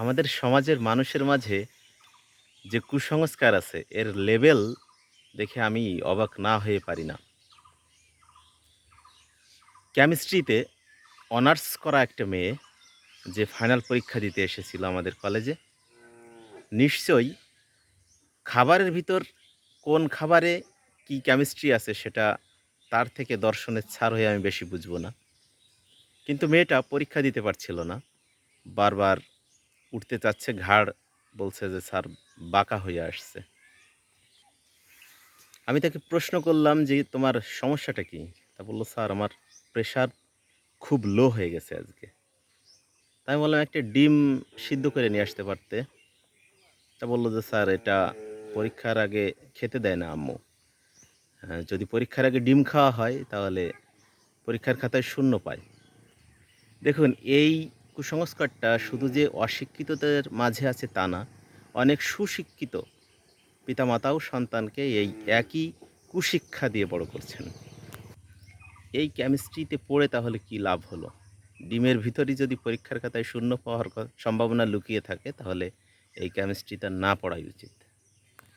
আমাদের সমাজের মানুষের মাঝে যে কুসংস্কার আছে, এর লেভেল দেখে আমি অবাক না হয়ে পারি না। কেমিস্ট্রিতে অনার্স করা একটা মেয়ে যে ফাইনাল পরীক্ষা দিতে এসেছিল আমাদের কলেজে, নিশ্চয়ই খাবারের ভিতর কোন খাবারে কি কেমিস্ট্রি আছে সেটা তার থেকে দর্শনের ছাড় হয়ে আমি বেশি বুঝব না। কিন্তু মেয়েটা পরীক্ষা দিতে পারছিল না, বারবার উঠতে চাচ্ছে ঘাড় বলছে যে স্যার বাঁকা হয়ে আসছে। আমি তাকে প্রশ্ন করলাম যে তোমার সমস্যাটা কি? তা বলল স্যার আমার প্রেশার খুব লো হয়ে গেছে আজকে। তাই বললাম একটা ডিম সিদ্ধ করে নিয়ে আসতে পারতে? তা বলল যে স্যার এটা পরীক্ষার আগে খেতে দেয় না আম্মু। হ্যাঁ, যদি পরীক্ষার আগে ডিম খাওয়া হয় তাহলে পরীক্ষার খাতায় শূন্য পায়। দেখুন এই কুসংস্কারটা শুধু যে অশিক্ষিতদের মাঝে আছে তা না, অনেক সুশিক্ষিত পিতামাতাও সন্তানকে এই একই কুশিক্ষা দিয়ে বড় করছেন। এই কেমিস্ট্রিতে পড়ে তাহলে কি লাভ হলো? ডিমের ভিতরই যদি পরীক্ষার খাতায় শূন্য পাওয়ার সম্ভাবনা লুকিয়ে থাকে, তাহলে এই কেমিস্ট্রিটা না পড়াই উচিত।